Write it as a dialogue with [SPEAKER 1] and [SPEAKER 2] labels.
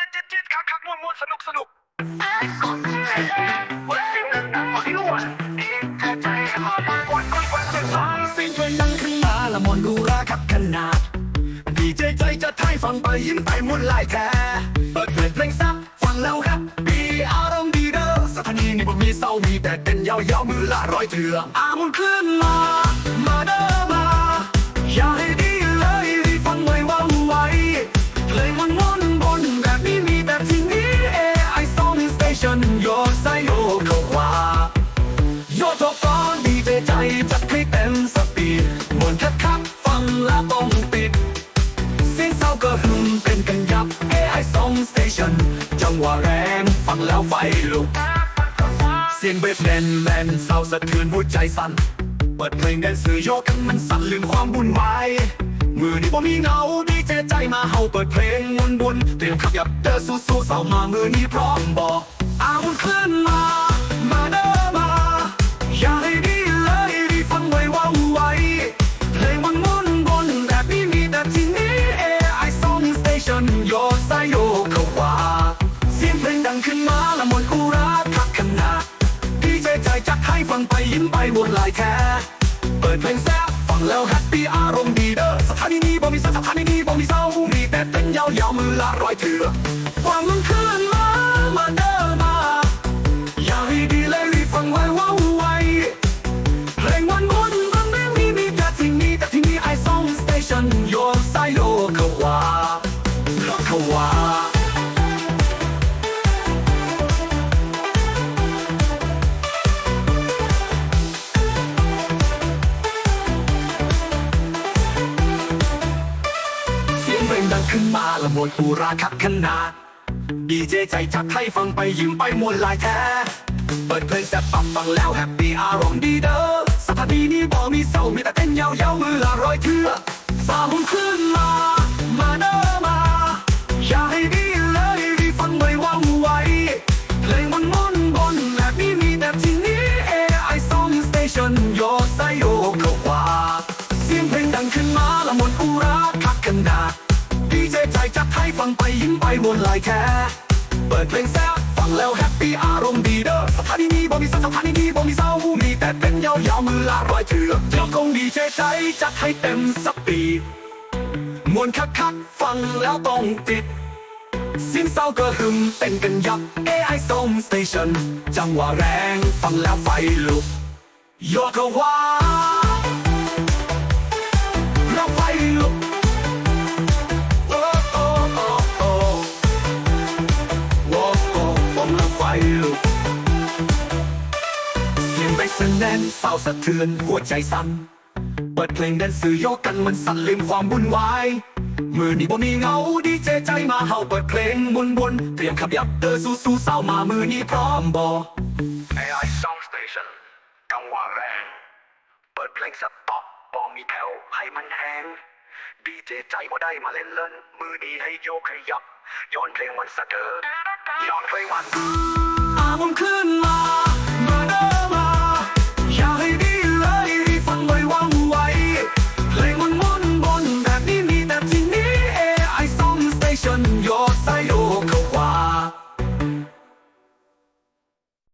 [SPEAKER 1] จิตจิตจิตคักคักมวนมวนสนุกสนุกวันที่หนึ่งนะวันที่วันที่ใจหอมวันวันวันที่สอง
[SPEAKER 2] เสียงเพลงดังขึ้นมาละมนดูราคับขนาดดีเจใจจะไทยฟังไปยิ้มไปมวนลายแท้เปิดเพลงเพลงซับฟังแล้วครับปีอารมณ์ดีเด้อสถานีนี้บ่มีเศร้ามีแต่เต้นยาวๆมือละร้อยเถื่ออามนขึ้นมา มาเด้อมาอย่าให้ สียงเศร้าก็หึมเป็นกันยับ AI Song Station จังหวะแรงฟังแล้วไฟลุก เสียงเบสแน่นแน่นเศร้าสะเทือนหัวใจสั่น เปิดเพลงแดนซ์โยกกันมันสั่นลืมความวุ่นวายมือนี้บ่มีเงาดีเจใจมาเฮาเปิดเพลงวนบนเตรียมขับยับเดินสู้สู้เศร้ามามือนี้พร้อมบอกอาวุธขึ้นมา งไปยิ้มไปวนลายแท้เปิดเพลงแซ่บฟังแล้วแฮปปี้อารมณ์ดีเด้อสถานีนี้บ่มีเศร้าสถานีนี้บ่มีเศร้ามีแต่เต้นยาวๆมือละร้อยเถื่อความมันคือ ดังขึ้นมาละมวนปูราคักขนาดดีเจใจจัดให้ฟังไปยิ้มไปมวนลายแท้ เปิดเพลงแซ่บปับฟังแล้วแฮปปี้อารมณ์ดีเด้อสถานีนี้บ่มีเศร้ามีแต่เต้นยาวๆมือ จัดให้ฟังไปยิ้มไปบนลายแค่เปิดเพลงแซ่บฟังแล้วแฮปปี้อารมณ์ดีเด้อสถานีนี้บ่มีเศร้าสถานีนี้บ่มีเศร้ามีแต่เป็นยาวๆมือละร้อยเถื่อเจ้าคงดีเจใจจัดให้เต็มสปีดมวนคักคักๆฟังแล้วต้องติดสียงเศร้าก็หึมเต้นกันยับ AI Song Station จังหวะแรงฟังแล้วไฟลุกโยกก็ว่า สียงเบสแน่นเศร้าสะเทือนหัวใจสั่นเปิดเพลงแดนซ์โยกกันมันสั่นลืมความวุ่นวายมือนี้บ่มีเหงาดีเจใจมาเฮาเปิดเพลงมุนบนเตรียมขับยับเตอสู้สู้สาวมามือนี้พร้อมบอ
[SPEAKER 1] AI Song Station จังหวะแรง เปิดเพลงสต็อปบอมีแผ่วให้มันแหงดีเจใจบ่ได้มาเล่นเล่นมือดีให้โยกขยับย้อนเพลงมันสะเดิดย้อนเพลงมัน
[SPEAKER 2] อาผมขึ้นมา